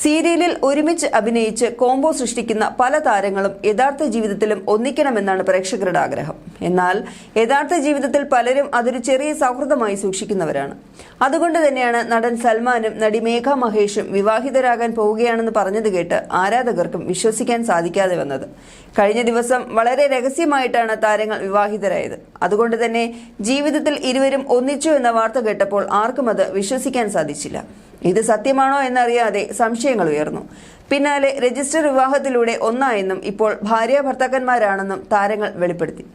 സീരിയലിൽ ഒരുമിച്ച് അഭിനയിച്ച് കോംബോ സൃഷ്ടിക്കുന്ന പല താരങ്ങളും യഥാർത്ഥ ജീവിതത്തിലും ഒന്നിക്കണമെന്നാണ് പ്രേക്ഷകരുടെ ആഗ്രഹം. എന്നാൽ യഥാർത്ഥ ജീവിതത്തിൽ പലരും അതൊരു ചെറിയ സൗഹൃദമായി സൂക്ഷിക്കുന്നവരാണ്. അതുകൊണ്ട് തന്നെയാണ് നടൻ സൽമാനും നടി മേഘ മഹേഷും വിവാഹിതരാകാൻ പോവുകയാണെന്ന് പറഞ്ഞത് കേട്ട് ആരാധകർക്കും വിശ്വസിക്കാൻ സാധിക്കാതെ വന്നത്. കഴിഞ്ഞ ദിവസം വളരെ രഹസ്യമായിട്ടാണ് താരങ്ങൾ വിവാഹിതരായത്. അതുകൊണ്ട് തന്നെ ജീവിതത്തിൽ ഇരുവരും ഒന്നിച്ചു എന്ന വാർത്ത കേട്ടപ്പോൾ ആർക്കും അത് വിശ്വസിക്കാൻ സാധിച്ചില്ല. ഇത് സത്യമാണോ എന്നറിയാതെ സംശയങ്ങൾ ഉയർന്നു. പിന്നാലെ രജിസ്റ്റർ വിവാഹത്തിലൂടെ ഒന്നായെന്നും ഇപ്പോൾ ഭാര്യ ഭർത്താക്കന്മാരാണെന്നും താരങ്ങൾ വെളിപ്പെടുത്തി.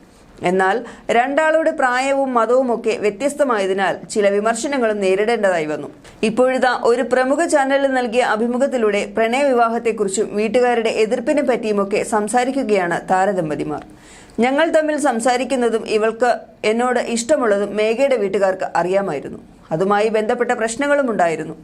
എന്നാൽ രണ്ടാളുടെ പ്രായവും മതവും ഒക്കെ വ്യത്യസ്തമായതിനാൽ ചില വിമർശനങ്ങളും നേരിടേണ്ടതായി വന്നു. ഇപ്പോഴിതാ ഒരു പ്രമുഖ ചാനലിൽ നൽകിയ അഭിമുഖത്തിലൂടെ പ്രണയ വിവാഹത്തെക്കുറിച്ചും വീട്ടുകാരുടെ എതിർപ്പിനെ പറ്റിയുമൊക്കെ സംസാരിക്കുകയാണ് താരദമ്പതിമാർ. ഞങ്ങൾ തമ്മിൽ സംസാരിക്കുന്നതും ഇവൾക്ക് എന്നോട് ഇഷ്ടമുള്ളതും മേഘയുടെ വീട്ടുകാർക്ക് അറിയാമായിരുന്നു. അതുമായി ബന്ധപ്പെട്ട പ്രശ്നങ്ങളും ഉണ്ടായിരുന്നു.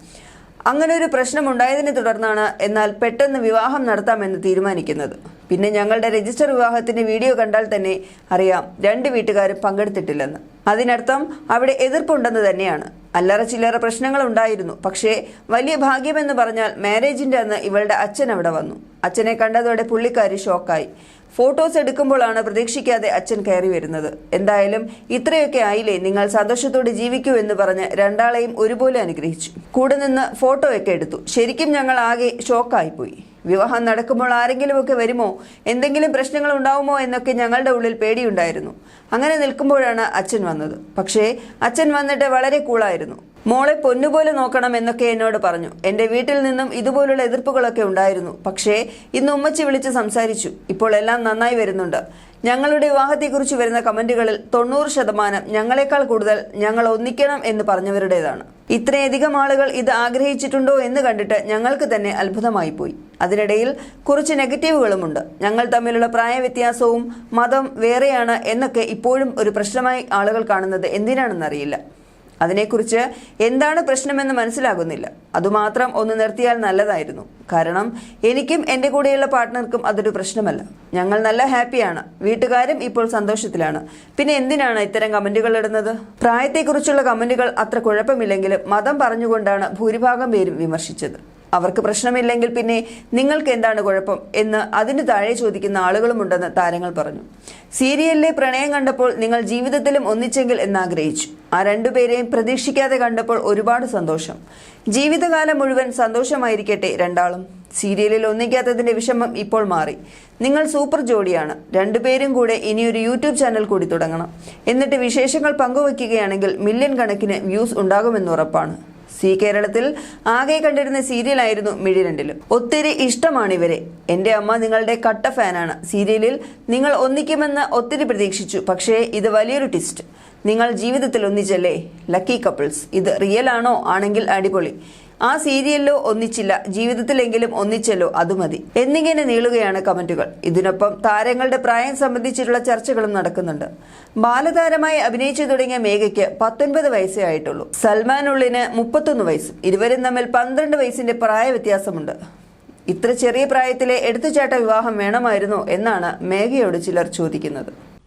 അങ്ങനെ ഒരു പ്രശ്നം ഉണ്ടായതിനെ തുടർന്നാണ് എന്നാൽ പെട്ടെന്ന് വിവാഹം നടത്താമെന്ന് തീരുമാനിക്കുന്നത്. പിന്നെ ഞങ്ങളുടെ രജിസ്റ്റർ വിവാഹത്തിന്റെ വീഡിയോ കണ്ടാൽ തന്നെ അറിയാം രണ്ട് വീട്ടുകാരും പങ്കെടുത്തിട്ടില്ലെന്ന്. അതിനർത്ഥം അവിടെ എതിർപ്പുണ്ടെന്ന് തന്നെയാണ്. അല്ലറ ചില്ലറ പ്രശ്നങ്ങൾ ഉണ്ടായിരുന്നു. പക്ഷേ വലിയ ഭാഗ്യമെന്ന് പറഞ്ഞാൽ മാരേജിന്റെ അന്ന് ഇവളുടെ അച്ഛൻ അവിടെ വന്നു. അച്ഛനെ കണ്ടതോടെ പുള്ളിക്കാരി ഷോക്കായി. ഫോട്ടോസ് എടുക്കുമ്പോഴാണ് പ്രതീക്ഷിക്കാതെ അച്ഛൻ കയറി വരുന്നത്. എന്തായാലും ഇത്രയൊക്കെ ആയില്ലേ നിങ്ങൾ സന്തോഷത്തോടെ ജീവിക്കൂ എന്ന് പറഞ്ഞ് രണ്ടാളെയും ഒരുപോലെ അനുഗ്രഹിച്ചു. കൂടെ നിന്ന് ഫോട്ടോയൊക്കെ എടുത്തു. ശരിക്കും ഞങ്ങൾ ആകെ ഷോക്കായിപ്പോയി. വിവാഹം നടക്കുമ്പോൾ ആരെങ്കിലുമൊക്കെ വരുമോ? എന്തെങ്കിലും പ്രശ്നങ്ങൾ ഉണ്ടാവുമോ എന്നൊക്കെ ഞങ്ങളുടെ ഉള്ളിൽ പേടിയുണ്ടായിരുന്നു. അങ്ങനെ നിൽക്കുമ്പോഴാണ് അച്ഛൻ വന്നത്. പക്ഷേ അച്ഛൻ വന്നിട്ട് വളരെ കൂളായിരുന്നു. മോളെ പൊന്നുപോലെ നോക്കണം എന്നൊക്കെ എന്നോട് പറഞ്ഞു. എന്റെ വീട്ടിൽ നിന്നും ഇതുപോലുള്ള എതിർപ്പുകളൊക്കെ ഉണ്ടായിരുന്നു. പക്ഷേ ഇന്ന് ഉമ്മച്ചി വിളിച്ച് സംസാരിച്ചു. ഇപ്പോൾ എല്ലാം നന്നായി വരുന്നുണ്ട്. ഞങ്ങളുടെ വിവാഹത്തെക്കുറിച്ച് വരുന്ന കമന്റുകളിൽ തൊണ്ണൂറ് ശതമാനം ഞങ്ങളെക്കാൾ കൂടുതൽ ഞങ്ങൾ ഒന്നിക്കണം എന്ന് പറഞ്ഞവരുടേതാണ്. ഇത്രയധികം ആളുകൾ ഇത് ആഗ്രഹിച്ചിട്ടുണ്ടോ എന്ന് കണ്ടിട്ട് ഞങ്ങൾക്ക് തന്നെ അത്ഭുതമായി പോയി. അതിനിടയിൽ കുറച്ച് നെഗറ്റീവുകളുമുണ്ട്. ഞങ്ങൾ തമ്മിലുള്ള പ്രായവ്യത്യാസവും മതം വേറെയാണ് എന്നൊക്കെ ഇപ്പോഴും ഒരു പ്രശ്നമായി ആളുകൾ കാണുന്നത് എന്തിനാണെന്നറിയില്ല. അതിനെക്കുറിച്ച് എന്താണ് പ്രശ്നമെന്ന് മനസ്സിലാകുന്നില്ല. അതുമാത്രം ഒന്ന് നിർത്തിയാൽ നല്ലതായിരുന്നു. കാരണം എനിക്കും എന്റെ കൂടെയുള്ള പാർട്ട്ണർക്കും അതൊരു പ്രശ്നമല്ല. ഞങ്ങൾ നല്ല ഹാപ്പിയാണ്. വീട്ടുകാരും ഇപ്പോൾ സന്തോഷത്തിലാണ്. പിന്നെ എന്തിനാണ് ഇത്തരം കമന്റുകൾ ഇടുന്നത്? പ്രായത്തെക്കുറിച്ചുള്ള കമന്റുകൾ അത്ര കുഴപ്പമില്ലെങ്കിലും മതം പറഞ്ഞുകൊണ്ടാണ് ഭൂരിഭാഗം പേരും വിമർശിച്ചത്. അവർക്ക് പ്രശ്നമില്ലെങ്കിൽ പിന്നെ നിങ്ങൾക്ക് എന്താണ് കുഴപ്പം എന്ന് അതിന് താഴെ ചോദിക്കുന്ന ആളുകളുമുണ്ടെന്ന് താരങ്ങൾ പറഞ്ഞു. സീരിയലിലെ പ്രണയം കണ്ടപ്പോൾ നിങ്ങൾ ജീവിതത്തിലും ഒന്നിച്ചെങ്കിൽ എന്നാഗ്രഹിച്ചു. ആ രണ്ടുപേരെയും പ്രതീക്ഷിക്കാതെ കണ്ടപ്പോൾ ഒരുപാട് സന്തോഷം. ജീവിതകാലം മുഴുവൻ സന്തോഷമായിരിക്കട്ടെ രണ്ടാളും. സീരിയലിൽ ഒന്നിക്കാത്തതിന്റെ വിഷമം ഇപ്പോൾ മാറി. നിങ്ങൾ സൂപ്പർ ജോഡിയാണ്. രണ്ടുപേരും കൂടെ ഇനിയൊരു യൂട്യൂബ് ചാനൽ കൂടി തുടങ്ങണം. എന്നിട്ട് വിശേഷങ്ങൾ പങ്കുവയ്ക്കുകയാണെങ്കിൽ മില്യൺ കണക്കിന് വ്യൂസ് ഉണ്ടാകുമെന്ന് ഉറപ്പാണ്. സി കേരളത്തിൽ ആകെ കണ്ടിരുന്ന സീരിയലായിരുന്നു മിഴിരണ്ടിലും. ഒത്തിരി ഇഷ്ടമാണ് ഇവരെ എന്റെ അമ്മ നിങ്ങളുടെ കട്ട ഫാനാണ്. സീരിയലിൽ നിങ്ങൾ ഒന്നിക്കുമെന്ന് ഒത്തിരി പ്രതീക്ഷിച്ചു. പക്ഷേ ഇത് വലിയൊരു ട്വിസ്റ്റ്. നിങ്ങൾ ജീവിതത്തിൽ ഒന്നിച്ചല്ലേ? Lucky couples. ഇത് റിയൽ ആണോ ആണെങ്കിൽ അടിപൊളി. ആ സീരിയലിലോ ഒന്നിച്ചില്ല ജീവിതത്തിലെങ്കിലും ഒന്നിച്ചല്ലോ അത് മതി. എന്നിങ്ങനെ നീളുകയാണ് കമന്റുകൾ. ഇതിനൊപ്പം താരങ്ങളുടെ പ്രായം സംബന്ധിച്ചിട്ടുള്ള ചർച്ചകളും നടക്കുന്നുണ്ട്. ബാലതാരമായി അഭിനയിച്ചു തുടങ്ങിയ മേഘയ്ക്ക് പത്തൊൻപത് വയസ്സേ ആയിട്ടുള്ളൂ. സൽമാനുള്ളിന് മുപ്പത്തൊന്ന് വയസ്സും ഇരുവരും തമ്മിൽ പന്ത്രണ്ട് വയസ്സിന്റെ പ്രായ വ്യത്യാസമുണ്ട്. ഇത്ര ചെറിയ പ്രായത്തിലെ എടുത്തുചാട്ട വിവാഹം വേണമായിരുന്നോ എന്നാണ് മേഘയോട് ചിലർ ചോദിക്കുന്നത്.